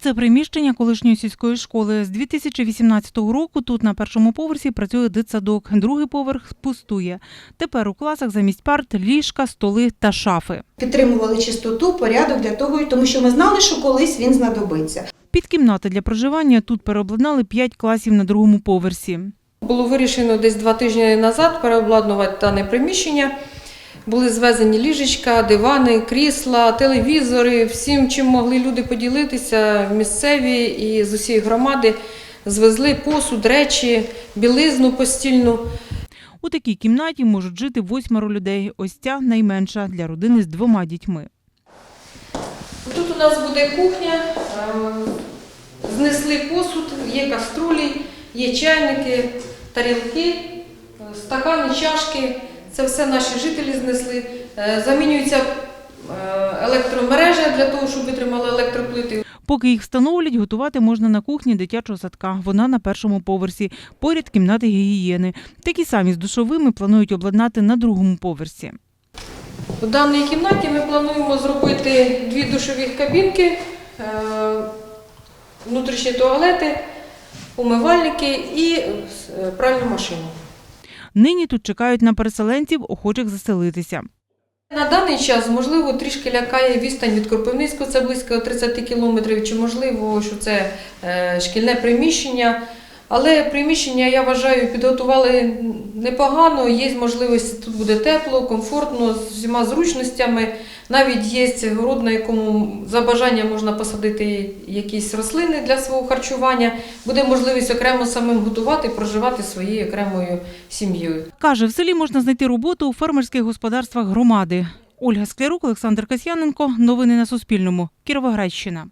Це приміщення колишньої сільської школи. З 2018 року тут на першому поверсі працює дитсадок, другий поверх пустує. Тепер у класах замість парт ліжка, столи та шафи. Підтримували чистоту, порядок для того, тому що ми знали, що колись він знадобиться. Під кімнати для проживання тут переобладнали 5 класів на другому поверсі. Було вирішено десь два тижні назад переобладнувати дане приміщення. Були звезені ліжечка, дивани, крісла, телевізори. Всім, чим могли люди поділитися, місцеві і з усієї громади звезли посуд, речі, білизну постільну. У такій кімнаті можуть жити восьмеро людей. Ось ця найменша для родини з двома дітьми. Тут у нас буде кухня, е, знесли посуд, є каструлі, є чайники, тарілки, е, стакани, чашки. Це все наші жителі знесли. Е, Замінюється е, електромережа для того, щоб витримали електроплити. Поки їх встановлять, готувати можна на кухні дитячого садка. Вона на першому поверсі. Поряд кімнати гігієни. Такі самі з душовими планують обладнати на другому поверсі. У даній кімнаті ми плануємо зробити дві душові кабінки, е, внутрішні туалети, умивальники і пральну машину. Нині тут чекають на переселенців, охочих заселитися. На даний час, можливо, трішки лякає відстань від Кропивницького, це близько 30 кілометрів, чи можливо, що це е, шкільне приміщення. Але приміщення, я вважаю, підготували непогано, є можливість, тут буде тепло, комфортно, з всіма зручностями. Навіть є город, на якому за бажанням можна посадити якісь рослини для свого харчування. Буде можливість окремо самим готувати, проживати своєю окремою сім'єю. Каже, в селі можна знайти роботу у фермерських господарствах громади. Ольга Склярук, Олександр Касьяненко. Новини на Суспільному. Кіровоградщина.